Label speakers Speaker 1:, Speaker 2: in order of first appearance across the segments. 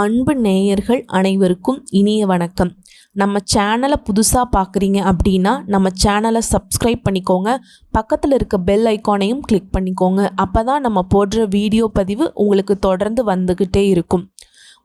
Speaker 1: அன்பு நேயர்கள் அனைவருக்கும் இனிய வணக்கம். நம்ம சேனலை புதுசாக பார்க்குறீங்க அப்படின்னா நம்ம சேனலை சப்ஸ்கிரைப் பண்ணிக்கோங்க. பக்கத்தில் இருக்க பெல் ஐக்கானையும் கிளிக் பண்ணிக்கோங்க. அப்போ தான் நம்ம போடுற வீடியோ பதிவு உங்களுக்கு தொடர்ந்து வந்துக்கிட்டே இருக்கும்.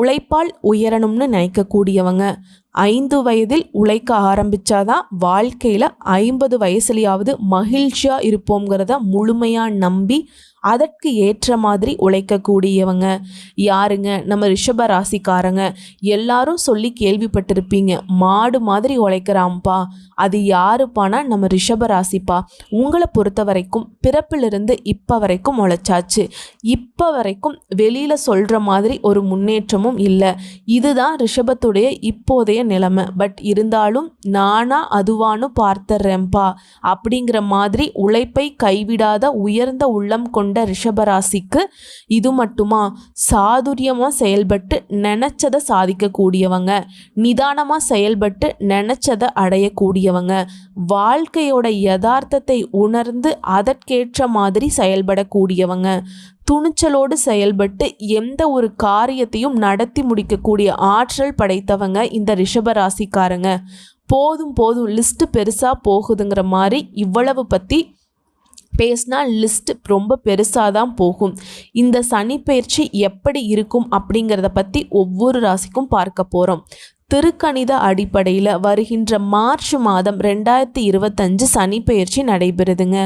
Speaker 1: உழைப்பால் உயரணும்னு நினைக்கக்கூடியவங்க ஐந்து வயதில் உழைக்க ஆரம்பித்தாதான் வாழ்க்கையில் ஐம்பது வயசுலையாவது மகிழ்ச்சியாக இருப்போங்கிறத முழுமையாக நம்பி அதற்கு ஏற்ற மாதிரி உழைக்கக்கூடியவங்க. யாருங்க? நம்ம ரிஷப ராசிக்காரங்க. எல்லாரும் சொல்லி கேள்விப்பட்டிருப்பீங்க மாடு மாதிரி உழைக்கிறாம்ப்பா அது யாருப்பானா? நம்ம ரிஷப ராசிப்பா. உங்களை பொறுத்த வரைக்கும் பிறப்பிலிருந்து இப்போ வரைக்கும் உழைச்சாச்சு. இப்போ வரைக்கும் வெளியில் சொல்கிற மாதிரி ஒரு முன்னேற்றமும் இல்லை. இதுதான் ரிஷபத்துடைய இப்போதைய நிலைமை. பட் இருந்தாலும் நானா அதுவானு பார்த்தர்றேன்பா அப்படிங்கிற மாதிரி உழைப்பை கைவிடாத உயர்ந்த உள்ளம் கொண்ட ரிஷபராசிக்கு இது மட்டுமா? சாதுரியமாக செயல்பட்டு நினச்சதை சாதிக்கக்கூடியவங்க. நிதானமாக செயல்பட்டு நினச்சதை அடையக்கூடியவங்க. வாழ்க்கையோட யதார்த்தத்தை உணர்ந்து அதற்கேற்ற மாதிரி செயல்படக்கூடியவங்க. துணிச்சலோடு செயல்பட்டு எந்த ஒரு காரியத்தையும் நடத்தி முடிக்கக்கூடிய ஆற்றல் படைத்தவங்க இந்த ரிஷபராசிக்காரங்க. போதும் போதும் லிஸ்ட்டு பெருசாக போகுதுங்கிற மாதிரி இவ்வளவு பற்றி பேசினா லிஸ்ட் ரொம்ப பெருசாக தான் போகும். இந்த சனி பயிற்சி எப்படி இருக்கும் அப்படிங்கிறத பற்றி ஒவ்வொரு ராசிக்கும் பார்க்க போகிறோம் திருக்கணித அடிப்படையில் வருகின்ற மார்ச் மாதம் ரெண்டாயிரத்தி இருபத்தஞ்சு சனி பயிற்சி நடைபெறுதுங்க.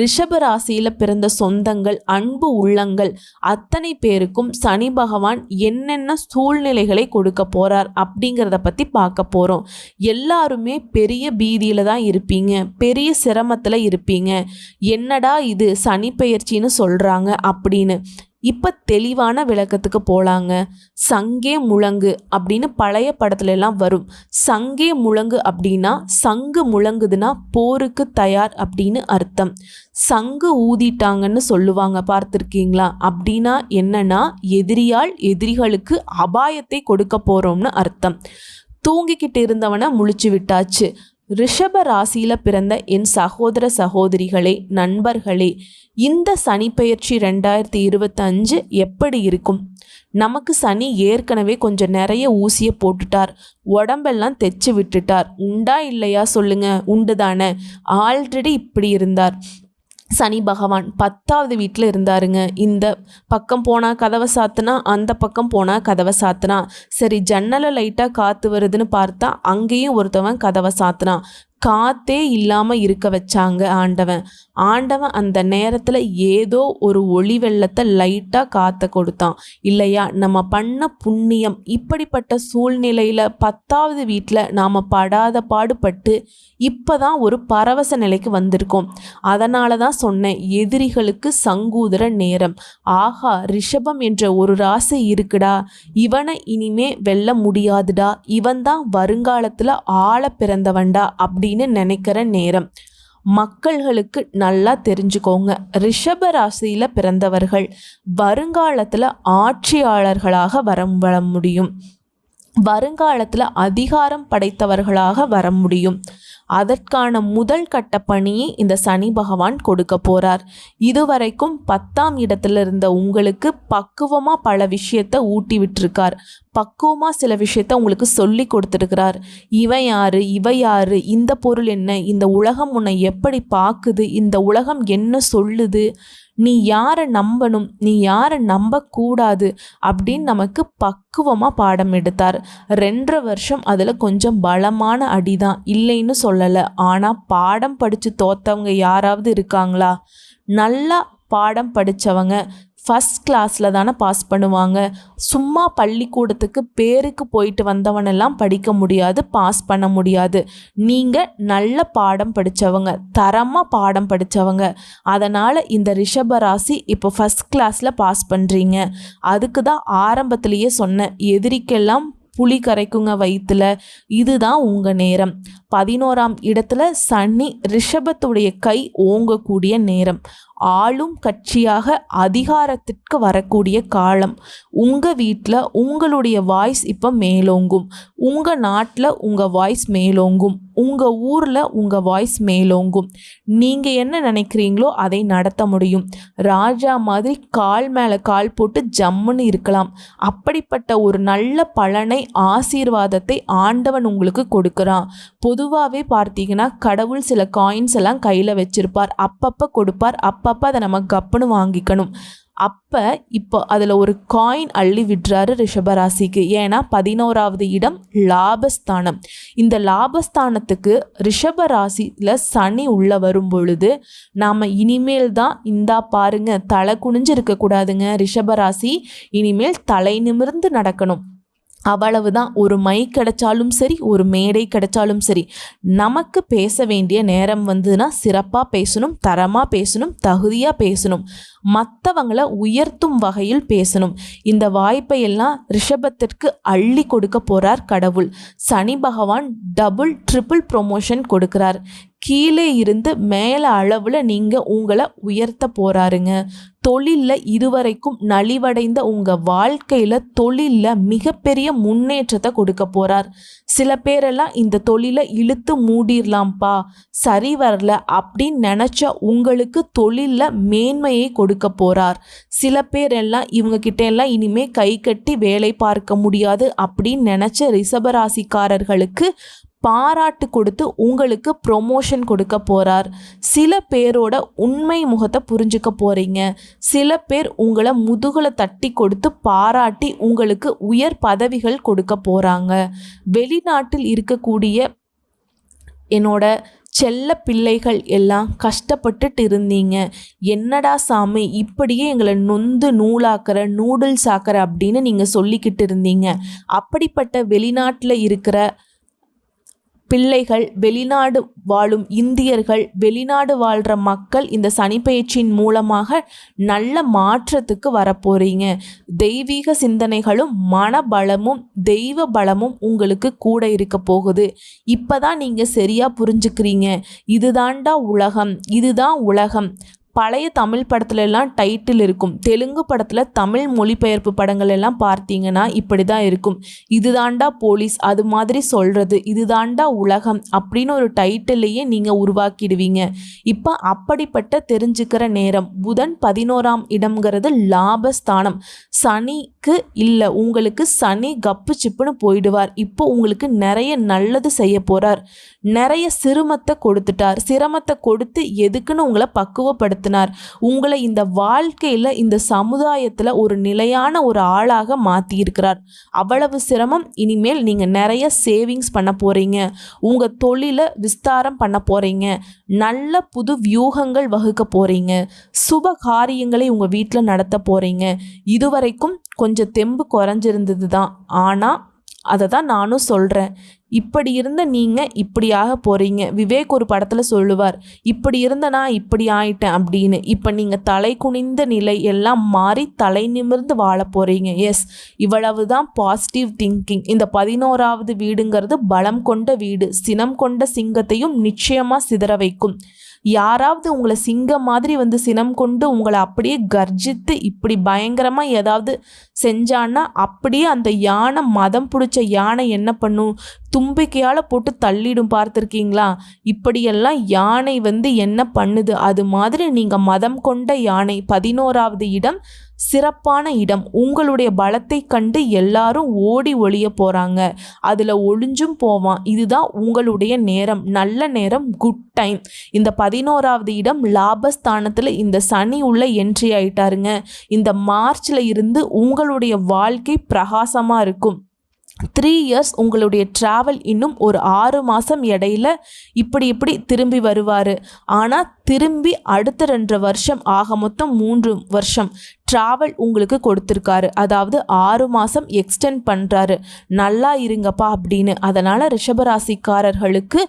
Speaker 1: ரிஷப ராசியில் பிறந்த சொந்தங்கள் அன்பு உள்ளங்கள் அத்தனை பேருக்கும் சனி பகவான் என்னென்ன சூழ்நிலைகளை கொடுக்க போகிறார் அப்படிங்கிறத பற்றி பார்க்க போகிறோம் எல்லாருமே பெரிய பீதியில் தான் இருப்பீங்க. பெரிய சிரமத்தில் இருப்பீங்க. என்னடா இது சனி பயிற்சின்னு சொல்கிறாங்க அப்படின்னு. இப்போ தெளிவான விளக்கத்துக்கு போகலாங்க சங்கே முழங்கு அப்படின்னு பழைய படத்துல எல்லாம் வரும். சங்கே முழங்கு அப்படின்னா சங்கு முழங்குதுன்னா போருக்கு தயார் அப்படின்னு அர்த்தம். சங்கு ஊதிட்டாங்கன்னு சொல்லுவாங்க பார்த்துருக்கீங்களா? அப்படின்னா என்னன்னா எதிரியால் எதிரிகளுக்கு அபாயத்தை கொடுக்க போகிறோம்னு அர்த்தம். தூங்கிக்கிட்டு இருந்தவனை முழிச்சு விட்டாச்சு. ரிஷப ராசியில் பிறந்த என் சகோதர சகோதரிகளே நண்பர்களே இந்த சனி பயிற்சி ரெண்டாயிரத்தி இருபத்தஞ்சு எப்படி இருக்கும்? நமக்கு சனி ஏற்கனவே கொஞ்சம் நிறைய ஊசியை போட்டுட்டார். உடம்பெல்லாம் தைச்சு விட்டுட்டார். உண்டா இல்லையா சொல்லுங்க. உண்டு தானே ஆல்ரெடி இப்படி இருந்தார். சனி பகவான் பத்தாவது வீட்டில் இருந்தாருங்க. இந்த பக்கம் போனால் கதவை சாத்துனா அந்த பக்கம் போனால் கதவை சாத்துனா. சரி ஜன்னலை லைட்டாக காற்று வருதுன்னு பார்த்தா அங்கேயும் ஒருத்தவன் கதவை சாத்துனா காத்தே இல்லாமல் இருக்க வச்சாங்க ஆண்டவன். ஆண்டவன் அந்த நேரத்தில் ஏதோ ஒரு ஒளி வெள்ளத்தை லைட்டாக காற்றை கொடுத்தான். இல்லையா? நம்ம பண்ண புண்ணியம் இப்படிப்பட்ட சூழ்நிலையில் பத்தாவது வீட்டில் நாம் படாத பாடுபட்டு இப்போ தான் ஒரு பரவச நிலைக்கு வந்திருக்கோம். அதனால தான் சொன்னேன் எதிரிகளுக்கு சங்கூதர நேரம். ஆஹா ரிஷபம் என்ற ஒரு ராசி இருக்குடா. இவனை இனிமே வெல்ல முடியாதுடா. இவன் தான் வருங்காலத்தில் ஆள பிறந்தவன்டா. அப்படி அப்படின்னு நினைக்கிற நேரம். மக்கள்களுக்கு நல்லா தெரிஞ்சுக்கோங்க. ரிஷப ராசியில் பிறந்தவர்கள் வருங்காலத்தில் ஆட்சியாளர்களாக வர வர முடியும். வருங்காலத்தில் அதிகாரம் படைத்தவர்களாக வர முடியும். அதற்கான முதல் கட்ட பணியை இந்த சனி பகவான் கொடுக்க போறார். இதுவரைக்கும் பத்தாம் இடத்துல இருந்த உங்களுக்கு பக்குவமாக பல விஷயத்த ஊட்டி விட்டுருக்கார். பக்குவமாக சில விஷயத்த உங்களுக்கு சொல்லி கொடுத்துருக்கிறார். இவன் யாரு இவ யாரு இந்த பொருள் என்ன இந்த உலகம் உன்னை எப்படி பார்க்குது இந்த உலகம் என்ன சொல்லுது நீ யாரை நம்பணும் நீ யாரை நம்பக்கூடாது அப்படின்னு நமக்கு பக்குவமாக பாடம் எடுத்தார். ரெண்டரை வருஷம் அதில் கொஞ்சம் பலமான அடி தான் இல்லைன்னு சொல்லலை. ஆனால் பாடம் படித்து தோத்தவங்க யாராவது இருக்காங்களா? நல்லா பாடம் படித்தவங்க ஃபஸ்ட் கிளாஸில் தானே பாஸ் பண்ணுவாங்க. சும்மா பள்ளிக்கூடத்துக்கு பேருக்கு போயிட்டு வந்தவனெல்லாம் படிக்க முடியாது பாஸ் பண்ண முடியாது. நீங்கள் நல்ல பாடம் படித்தவங்க தரமாக பாடம் படித்தவங்க அதனால் இந்த ரிஷப ராசி இப்போ ஃபஸ்ட் கிளாஸில் பாஸ் பண்ணுறீங்க அதுக்கு தான் ஆரம்பத்திலேயே சொன்னேன் எதிரிக்கெல்லாம் புளி கரைக்குங்க வயிற்றுல இதுதான் உங்கள் நேரம். பதினோராம் இடத்துல சனி ரிஷபத்துடைய கை ஓங்கக்கூடிய நேரம். ஆளும் கட்சியாக அதிகாரத்திற்கு வரக்கூடிய காலம். உங்கள் வீட்டில் உங்களுடைய வாய்ஸ் இப்போ மேலோங்கும். உங்கள் நாட்டில் உங்கள் வாய்ஸ் மேலோங்கும். உங்கள் ஊரில் உங்கள் வாய்ஸ் மேலோங்கும். நீங்கள் என்ன நினைக்கிறீங்களோ அதை நடத்த முடியும். ராஜா மாதிரி கால் மேலே கால் போட்டு ஜம்முன்னு இருக்கலாம். அப்படிப்பட்ட ஒரு நல்ல பலனை ஆசீர்வாதத்தை ஆண்டவன் உங்களுக்கு கொடுக்குறான். பொதுவாகவே பார்த்தீங்கன்னா கடவுள் சில காயின்ஸ் எல்லாம் கையில் வச்சுருப்பார். அப்பப்போ கொடுப்பார் அப்பப்போ அதை நம்ம கப்புன்னு வாங்கிக்கணும். அப்போ இப்போ அதில் ஒரு காயின் அள்ளி விடுறாரு ரிஷபராசிக்கு. ஏன்னா பதினோராவது இடம் லாபஸ்தானம். இந்த லாபஸ்தானத்துக்கு ரிஷபராசியில் சனி உள்ள வரும் பொழுது நாம் இனிமேல் தான் இந்தா பாருங்க தலை குனிஞ்சு இருக்கக்கூடாதுங்க ரிஷபராசி. இனிமேல் தலை நிமிர்ந்து நடக்கணும். அவ்வளவுதான். ஒரு மை கிடைச்சாலும் சரி ஒரு மேடை கிடைச்சாலும் சரி. நமக்கு பேச வேண்டிய நேரம் வந்ததுன்னா சிறப்பாக பேசணும் தரமாக பேசணும் தகுதியாக பேசணும். மற்றவங்களை உயர்த்தும் வகையில் பேசணும். இந்த வாய்ப்பை எல்லாம் ரிஷபத்திற்கு அள்ளி கொடுக்க போகிறார் கடவுள். சனி பகவான் டபுள் ட்ரிபிள் ப்ரொமோஷன் கொடுக்கிறார். கீழே இருந்து மேலே அளவில் நீங்கள் உங்களை உயர்த்த போகிறாருங்க தொழிலில் இதுவரைக்கும் நலிவடைந்த உங்கள் வாழ்க்கையில் தொழிலில் மிகப்பெரிய முன்னேற்றத்தை கொடுக்க போகிறார் சில பேரெல்லாம் இந்த தொழிலை இழுத்து மூடிடலாம்ப்பா சரி வரல அப்படின்னு நினச்ச உங்களுக்கு தொழிலில் மேன்மையை கொடுக்க போகிறார் சில பேரெல்லாம் இவங்கக்கிட்ட இவங்க எல்லாம் இனிமே கை கட்டி வேலை பார்க்க முடியாது அப்படின்னு நினச்ச ரிஷபராசிக்காரர்களுக்கு பாராட்டு கொடுத்து உங்களுக்கு ப்ரொமோஷன் கொடுக்க போகிறார் சில பேரோட உண்மை முகத்தை புரிஞ்சுக்க போகிறீங்க சில பேர் உங்களை முதுகலை தட்டி கொடுத்து பாராட்டி உங்களுக்கு உயர் பதவிகள் கொடுக்க போகிறாங்க வெளிநாட்டில் இருக்கக்கூடிய என்னோட செல்ல பிள்ளைகள் எல்லாம் கஷ்டப்பட்டுட்டு இருந்தீங்க. என்னடா சாமி இப்படியே எங்களை நொந்து நூலாக்கிற நூடுல்ஸ் ஆக்கிற அப்படின்னு நீங்கள் சொல்லிக்கிட்டு இருந்தீங்க. அப்படிப்பட்ட வெளிநாட்டில் இருக்கிற பிள்ளைகள் வெளிநாடு வாழும் இந்தியர்கள் வெளிநாடு வாழ்கிற மக்கள் இந்த சனிப்பெயர்ச்சியின் மூலமாக நல்ல மாற்றத்துக்கு வரப்போகிறீங்க தெய்வீக சிந்தனைகளும் மனபலமும் தெய்வ பலமும் உங்களுக்கு கூட இருக்க போகுது. இப்போ தான் நீங்கள் சரியாக புரிஞ்சுக்கிறீங்க. இதுதான்டா உலகம் இதுதான் உலகம். பழைய தமிழ் படத்துல எல்லாம் டைட்டில் இருக்கும். தெலுங்கு படத்தில் தமிழ் மொழிபெயர்ப்பு படங்கள் எல்லாம் பார்த்தீங்கன்னா இப்படி தான் இருக்கும். இதுதாண்டா போலீஸ் அது மாதிரி சொல்கிறது இதுதாண்டா உலகம் அப்படின்னு ஒரு டைட்டிலையே நீங்கள் உருவாக்கிடுவீங்க. இப்போ அப்படிப்பட்ட தெரிஞ்சுக்கிற நேரம் புதன் பதினோராம் இடம்ங்கிறது லாபஸ்தானம். சனிக்கு இல்லை உங்களுக்கு சனி கப்பு சிப்புன்னு போயிடுவார். இப்போ உங்களுக்கு நிறைய நல்லது செய்ய போகிறார் நிறைய சிரமத்தை கொடுத்துட்டார். சிரமத்தை கொடுத்து எதுக்குன்னு உங்களை பக்குவப்படுத்த ஏற்படுத்தினார் உங்களை இந்த வாழ்க்கையில் இந்த சமுதாயத்தில் ஒரு நிலையான ஒரு ஆளாக மாற்றியிருக்கிறார் அவ்வளவு சிரமம் இனிமேல் நீங்கள் நிறைய சேவிங்ஸ் பண்ண போகிறீங்க உங்கள் தொழிலை விஸ்தாரம் பண்ண போகிறீங்க நல்ல புது வியூகங்கள் வகுக்க போகிறீங்க சுப காரியங்களை உங்கள் வீட்டில் நடத்த போகிறீங்க இதுவரைக்கும் கொஞ்சம் தெம்பு குறைஞ்சிருந்தது தான் ஆனால் அதை தான் நானும் சொல்கிறேன் இப்படி இருந்த நீங்கள் இப்படியாக போகிறீங்க விவேக் ஒரு படத்தில் சொல்லுவார் இப்படி இருந்த நான் இப்படி ஆயிட்டேன் அப்படின்னு. இப்போ நீங்கள் தலை குனிந்த நிலை எல்லாம் மாறி தலை நிமிர்ந்து வாழ போகிறீங்க எஸ் இவ்வளவு தான் பாசிட்டிவ் திங்கிங் இந்த பதினோராவது வீடுங்கிறது பலம் கொண்ட வீடு. சினம் கொண்ட சிங்கத்தையும் நிச்சயமாக சிதற வைக்கும். யாராவது உங்களை சிங்கம் மாதிரி வந்து சினம் கொண்டு உங்களை அப்படியே கர்ஜித்து இப்படி பயங்கரமாக ஏதாவது செஞ்சான்னா அப்படியே அந்த யானை மதம் பிடிச்ச யானை என்ன பண்ணும்? தும்பிக்கையால் போட்டு தள்ளிடும் பார்த்துருக்கீங்களா? இப்படியெல்லாம் யானை வந்து என்ன பண்ணுது? அது மாதிரி நீங்கள் மதம் கொண்ட யானை பதினோராவது இடம் சிறப்பான இடம். உங்களுடைய பலத்தை கண்டு எல்லாரும் ஓடி ஒளிய போகிறாங்க அதில் ஒளிஞ்சும் போவான். இதுதான் உங்களுடைய நேரம். நல்ல நேரம் குட் டைம் இந்த பதினோராவது இடம் லாபஸ்தானத்தில் இந்த சனி உள்ள என்ட்ரி ஆயிட்டாருங்க. இந்த மார்ச்சில் இருந்து உங்களுடைய வாழ்க்கை பிரகாசமாக இருக்கும். த்ரீ இயர்ஸ் உங்களுடைய ட்ராவல் இன்னும் ஒரு ஆறு மாதம் இடையில இப்படி இப்படி திரும்பி வருவார். ஆனால் திரும்பி அடுத்த ரெண்டு வருஷம் ஆக மொத்தம் மூன்று வருஷம் ட்ராவல் உங்களுக்கு கொடுத்துருக்காரு. அதாவது ஆறு மாதம் எக்ஸ்டெண்ட் பண்ணுறாரு நல்லா இருங்கப்பா அப்படின்னு. அதனால் ரிஷபராசிக்காரர்களுக்கு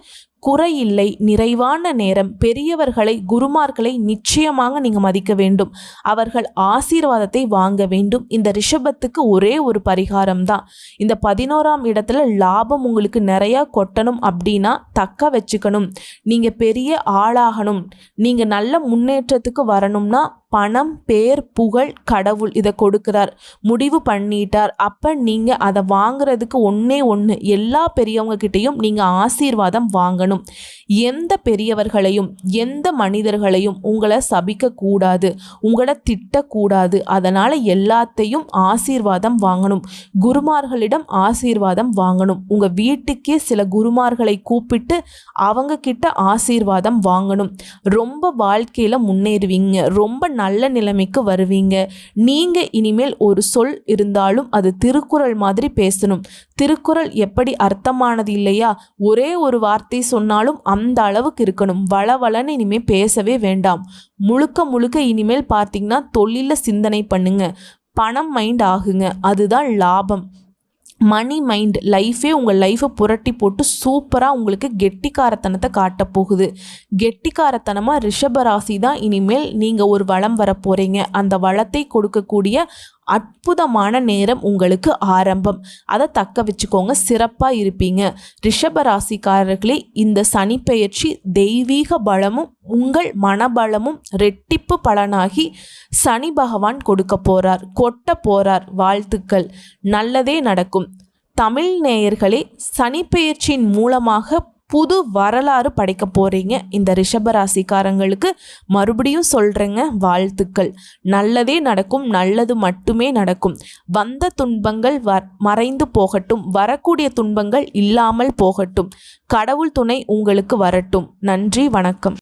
Speaker 1: குறையில்லை நிறைவான நேரம் பெரியவர்களை குருமார்களை நிச்சயமாக நீங்கள் மதிக்க வேண்டும். அவர்கள் ஆசீர்வாதத்தை வாங்க வேண்டும். இந்த ரிஷபத்துக்கு ஒரே ஒரு பரிகாரம் தான். இந்த பதினோராம் இடத்துல லாபம் உங்களுக்கு நிறையா கொட்டணும் அப்படின்னா தக்க வச்சுக்கணும். நீங்கள் பெரிய ஆளாகணும். நீங்கள் நல்ல முன்னேற்றத்துக்கு வரணும்னா பணம் பேர் புகழ் கடவுள் இதை கொடுக்குறார். முடிவு பண்ணிட்டார். அப்போ நீங்கள் அதை வாங்குறதுக்கு ஒன்றே ஒன்று எல்லா பெரியவங்க கிட்டேயும் நீங்கள் ஆசீர்வாதம் வாங்கணும். எந்த பெரியவர்களையும் எந்த மனிதர்களையும் உங்களை சபிக்கக்கூடாது உங்களை திட்டக்கூடாது. அதனால் எல்லாத்தையும் ஆசீர்வாதம் வாங்கணும். குருமார்களிடம் ஆசீர்வாதம் வாங்கணும். உங்கள் வீட்டுக்கே சில குருமார்களை கூப்பிட்டு அவங்க கிட்ட ஆசீர்வாதம் வாங்கணும். ரொம்ப வாழ்க்கையில் முன்னேறுவீங்க. ரொம்ப நல்ல நிலைமைக்கு வருவீங்க. நீங்கள் இனிமேல் ஒரு சொல் இருந்தாலும் அது திருக்குறள் மாதிரி பேசணும். திருக்குறள் எப்படி அர்த்தமானது இல்லையா? ஒரே ஒரு வார்த்தை சொன்னாலும் அந்த அளவுக்கு இருக்கணும். வளவளன்னு இனிமேல் பேசவே வேண்டாம். முழுக்க முழுக்க இனிமேல் பார்த்தீங்கன்னா தொழிலில் சிந்தனை பண்ணுங்க. பணம் மைண்ட் ஆகுங்க. அதுதான் லாபம். மணி மைண்ட் லைஃபே உங்கள் லைஃப்பை புரட்டி போட்டு சூப்பராக உங்களுக்கு கெட்டிக்காரத்தனத்தை காட்ட போகுது. கெட்டிக்காரத்தனமாக ரிஷபராசி தான் இனிமேல் நீங்கள் ஒரு வளம் வர போகிறீங்க அந்த வளத்தை கொடுக்கக்கூடிய அற்புதமான நேரம் உங்களுக்கு ஆரம்பம். அதை தக்க வச்சுக்கோங்க சிறப்பாக இருப்பீங்க. ரிஷபராசிக்காரர்களே இந்த சனி பெயர்ச்சி தெய்வீக பலமும் உங்கள் மனபலமும் ரெட்டிப்பு பலனாகி சனி பகவான் கொடுக்க போறார் கொட்ட போறார் வாழ்த்துக்கள். நல்லதே நடக்கும். தமிழ் நேயர்களே சனிப்பெயர்ச்சியின் மூலமாக புது வரலாறு படைக்க போகிறீங்க இந்த ரிஷபராசிக்காரங்களுக்கு மறுபடியும் சொல்கிறேங்க வாழ்த்துக்கள். நல்லதே நடக்கும் நல்லது மட்டுமே நடக்கும். வந்த துன்பங்கள் வ மறைந்து போகட்டும். வரக்கூடிய துன்பங்கள் இல்லாமல் போகட்டும். கடவுள் துணை உங்களுக்கு வரட்டும். நன்றி வணக்கம்.